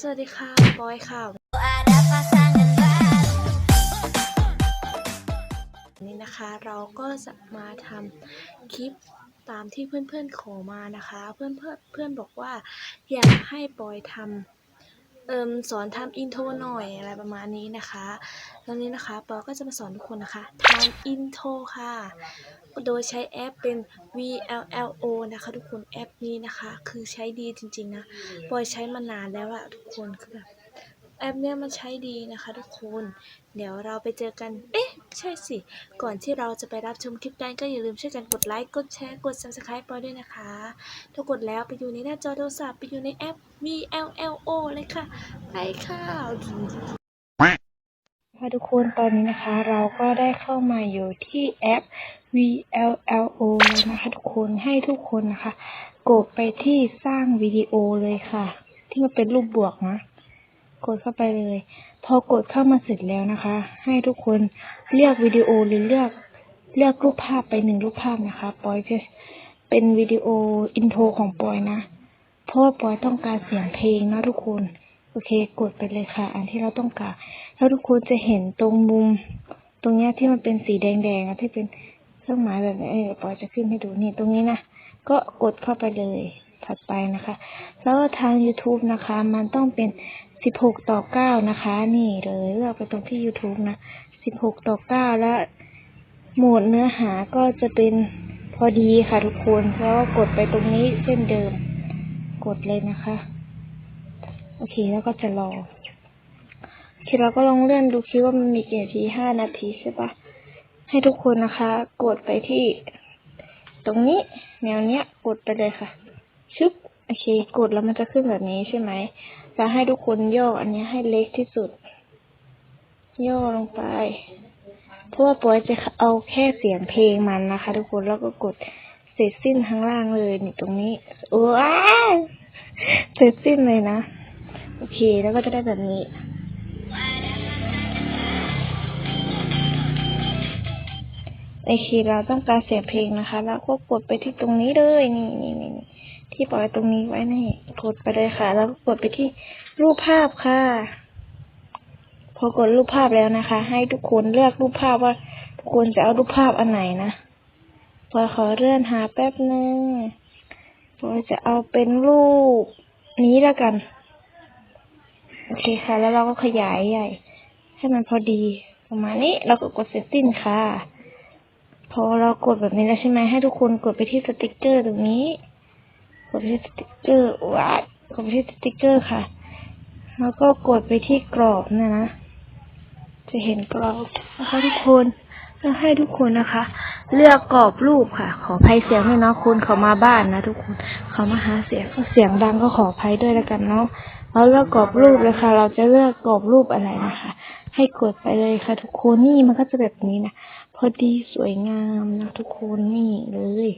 สวัสดีค่ะบอยค่ะวันนี้นะคะเราก็จะมาทำคลิปตามที่เพื่อนๆขอมานะคะ เพื่อนๆเพื่อนบอกว่าอยากให้บอยทำ เอิมสอนทำอินโทรหน่อยอะไรประมาณนี้นะคะแล้วนี้นะคะปอยก็จะมาสอนทุกคนนะคะทำอินโทรค่ะ โดยใช้แอปเป็น VLLO นะคะ ทุกคนแอปนี้นะคะ คือใช้ดีจริงๆนะปอยใช้มานานแล้วอะทุกคนคือแบบ แอปเนี้ยมันใช้ดีนะคะทุกคน เดี๋ยวเราไปเจอกัน เอ๊ะ ใช่สิ ก่อนที่เราจะไปรับชมคลิปกันก็อย่าลืมช่วยกันกดไลค์ กดแชร์ กด subscribe ปอยด้วยนะคะ ถ้ากดแล้วไปอยู่ในหน้าจอโทรศัพท์ไปอยู่ในแอป VLLO เลยค่ะ ไปค่ะค่ะทุกคนตอนนี้นะคะเราก็ได้เข้ามาอยู่ที่แอป VLLO นะคะทุกคนให้ทุกคนนะคะ กดไปที่สร้างวิดีโอเลยค่ะ ที่มันเป็นรูปบวกนะ กดเข้าไปเลย พอกดเข้ามาเสร็จแล้วนะคะ ให้ทุกคนเลือกวิดีโอหรือเลือกเลือกรูปภาพไปหนึ่งรูปภาพนะคะปอยจเป็นวิดีโออินโทรของปอยนะ เพราะว่าปอยต้องการเสียงเพลงนะทุกคน โอเค กดไปเลยค่ะ อันที่เราต้องการ แล้วทุกคนจะเห็นตรงมุม ตรงเนี้ยที่มันเป็นสีแดงๆอะที่เป็นเครื่องหมายแบบนี้เออปอยจะขึ้นให้ดูนี่ตรงนี้นะ ก็กดเข้าไปเลยถัดไปนะคะ แล้วทาง YouTube นะคะ มันต้องเป็น 16ต่อ9นะคะ นี่เลยเลือกไปตรงที่ YouTube นะ16ต่อ9แล้วโหมดเนื้อหาก็จะเป็นพอดีค่ะทุกคนแล้วก็กดไปตรงนี้เช่นเดิม กดเลยนะคะ โอเคแล้วก็จะรอโอเคเราก็ลองเลื่อนดูคิดว่ามันมีกี่นาที5นาทีใช่ปะให้ทุกคนนะคะ กดไปที่ ตรงนี้ แนวเนี้ย กดไปเลยค่ะ ชึบโอเค กดแล้วมันจะขึ้นแบบนี้ใช่ไหม จะให้ทุกคนย่ออันนี้ให้เล็กที่สุด ย่อลงไปเพราะว่าปอยจะเอาแค่เสียงเพลงมันนะคะ ทุกคนแล้วก็กดเสร็จสิ้นข้างล่างเลยนี่ตรงนี้ว้าวเสร็จสิ้นเลยนะ โอเคแล้วก็จะได้แบบนี้โอเคเราต้องการเสียงเพลงนะคะ แล้วก็กดไปที่ตรงนี้เลยนี่นี่นี่นี่ ที่ปล่อยตรงนี้ไว้นี่กดไปเลยค่ะ แล้วก็กดไปที่รูปภาพค่ะ พอกดรูปภาพแล้วนะคะ ให้ทุกคนเลือกรูปภาพว่าทุกคนจะเอารูปภาพอันไหนนะปอยขอเลื่อนหาแป๊บหนึ่งปอยจะเอาเป็นรูปนี้แล้วกัน โอเคค่ะ แล้วเราก็ขยายใหญ่ ให้มันพอดีประมาณนี้เราก็กดเซตติ้งค่ะ พอเรากดแบบนี้แล้วใช่ไหมให้ทุกคนกดไปที่สติกเกอร์ตรงนี้ กดไปที่สติกเกอร์ว้ายกดไปที่สติกเกอร์ค่ะ แล้วก็กดไปที่กรอบนะนะ จะเห็นกรอบนะคะทุกคนแล้วให้ทุกคนนะคะ เลือกกรอบรูปค่ะ ขอภัยเสียงด้วยเนาะคุณเขามาบ้านนะ ทุกคนเขามาหาเสียงก็เสียงดังก็ขออภัยด้วยแล้วกันเนาะเราเลือกกรอบรูปเลยค่ะ เราจะเลือกกรอบรูปอะไรนะคะ ให้กดไปเลยค่ะ ทุกคนนี่มันก็จะแบบนี้นะพอดีสวยงามนะทุกคนนี่เลย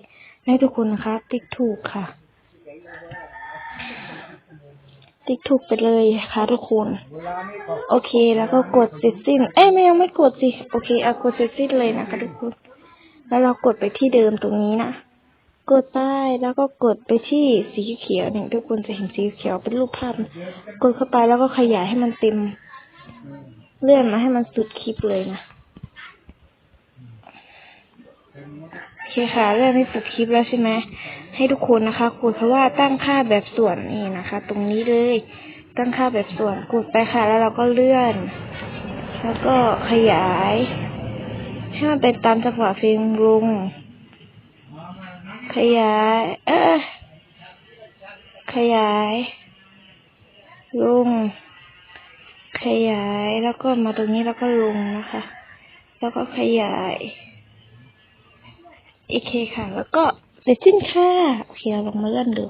ให้ทุกคนนะคะ ติ๊กถูกค่ะ ติ๊กถูกไปเลยค่ะทุกคน โอเคแล้วก็กดเสร็จสิ้น เอ้ยไม่ยังไม่กดสิ โอเคเอากดเสร็จสิ้นเลยนะคะทุกคน แล้วเรากดไปที่เดิมตรงนี้นะ กดไปแล้วก็กดไปที่สีเขียวเนี่ยทุกคนจะเห็นสีเขียวเป็นรูปภาพ กดเข้าไปแล้วก็ขยายให้มันเต็ม เลื่อนมาให้มันสุดคลิปเลยนะโอเคค่ะเริ่มให้สุดคลิปแล้วใช่ไหม ให้ทุกคนนะคะกดคำว่าตั้งค่าแบบส่วนนี่นะคะ ตรงนี้เลย ตั้งค่าแบบส่วนกดไปค่ะ แล้วเราก็เลื่อน แล้วก็ขยายให้มันเป็นตามจังหวะเพลงลุง ขยาย เออขยายลุงขยายแล้วก็มาตรงนี้แล้วก็ลงนะคะ แล้วก็ขยายโอเคค่ะ แล้วก็ เสร็จสิ้นค่ะ โอเคเราลองมาเลื่อนดู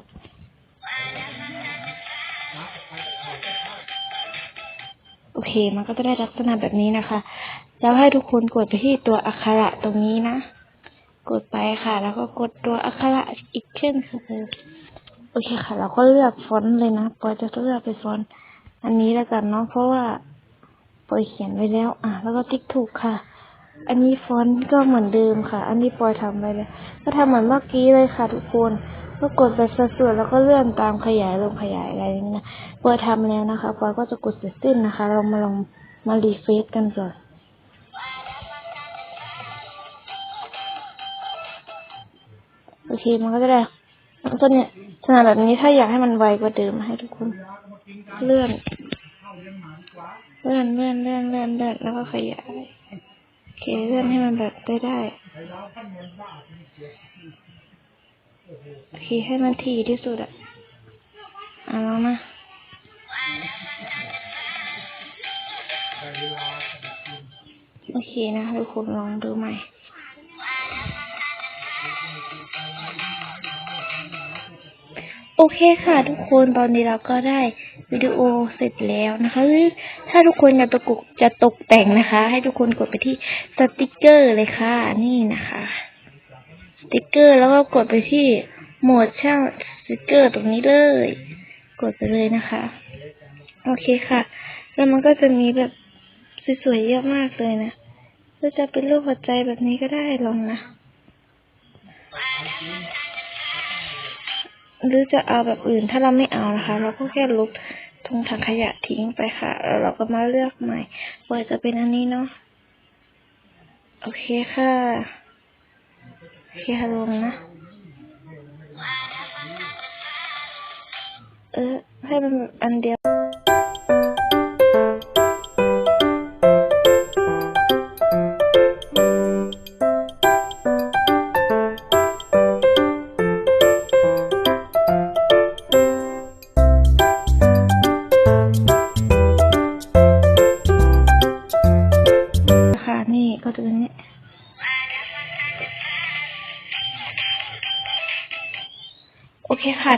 โอเค มันก็จะได้ลักษณะแบบนี้นะคะ แล้วให้ทุกคนกดไปที่ตัวอักขระตรงนี้นะ กดไปค่ะ แล้วก็กดตัวอักขระอีกเช่นเคยโอเคค่ะ เราก็เลือกฟอนต์เลยนะปอยจะเลือกเป็นฟอนต์อันนี้แล้วกันเนาะ เพราะว่าปอยเขียนไว้แล้ว อะ แล้วก็ติ๊กถูกค่ะ อันนี้ฟอนต์ก็เหมือนเดิมค่ะ อันนี้ปอยทำไปเลย ก็ทำเหมือนเมื่อกี้เลยค่ะทุกคน ก็กดแบบสัดส่วนแล้วก็เลื่อนตามขยายลงขยายอะไรนี้นะพอทำแล้วนะคะพลอยก็จะกดเสร็จสิ้นนะคะ เรามาลองมารีเฟซกันก่อนโอเคมันก็จะได้มันเนี่ยขนาดแบบนี้ถ้าอยากให้มันไวกว่าเดิมให้ทุกคน เลื่อน เลื่อนเลื่อนเลื่อนเลื่อนเลื่อนแล้วก็ขยาย โอเคเลื่อนให้มันแบบได้ได้โอเคให้มันถี่ที่สุดอะเอาแล้วนะโอเคนะทุกคนลองดูใหม่โอเคค่ะทุกคนตอนนี้เราก็ได้ วิดีโอเสร็จแล้วนะคะ ถ้าทุกคนอยากตกจะตกแต่งนะคะ ให้ทุกคนกดไปที่สติกเกอร์เลยค่ะ นี่นะคะ สติกเกอร์แล้วก็กดไปที่โหมดช่างสติกเกอร์ตรงนี้เลย กดไปเลยนะคะ โอเคค่ะ แล้วมันก็จะมีแบบสวยๆเยอะมากเลยนะก็จะเป็นรูปหัวใจแบบนี้ก็ได้ลองนะ หรือจะเอาแบบอื่นถ้าเราไม่เอานะคะ เราก็แค่ลบตรงถังขยะทิ้งไปค่ะ แล้วเราก็มาเลือกใหม่ว่าจะเป็นอันนี้เนาะโอเคค่ะโอเคค่ะลงนะเออให้มันอันเดียว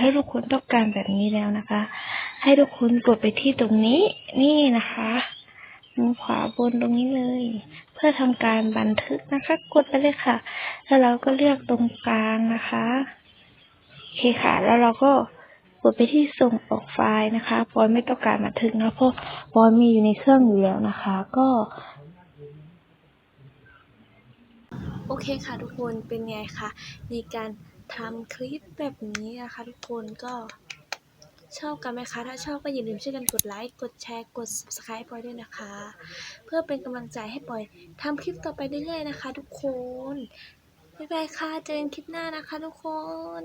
ถ้าทุกคนต้องการแบบนี้แล้วนะคะ ให้ทุกคนกดไปที่ตรงนี้ นี่นะคะมุมขวาบนตรงนี้เลย เพื่อทำการบันทึกนะคะ กดไปเลยค่ะ แล้วเราก็เลือกตรงกลางนะคะโอเคค่ะ แล้วเราก็กดไปที่ส่งออกไฟล์นะคะปอยไม่ต้องการบันทึกนะเพราะปอยมีอยู่ในเครื่องอยู่แล้วนะคะ ก็โอเคค่ะทุกคนเป็นไงคะในการ ทำคลิปแบบนี้นะคะทุกคนก็ชอบกันไหมคะ ถ้าชอบก็อย่าลืมช่วยกันกดไลค์ กดแชร์ กด subscribe ปอยด้วยนะคะ เพื่อเป็นกำลังใจให้ปอยทำคลิปต่อไปเรื่อยๆนะคะ ทุกคนบ๊ายบายค่ะ เจอกันคลิปหน้านะคะ ทุกคน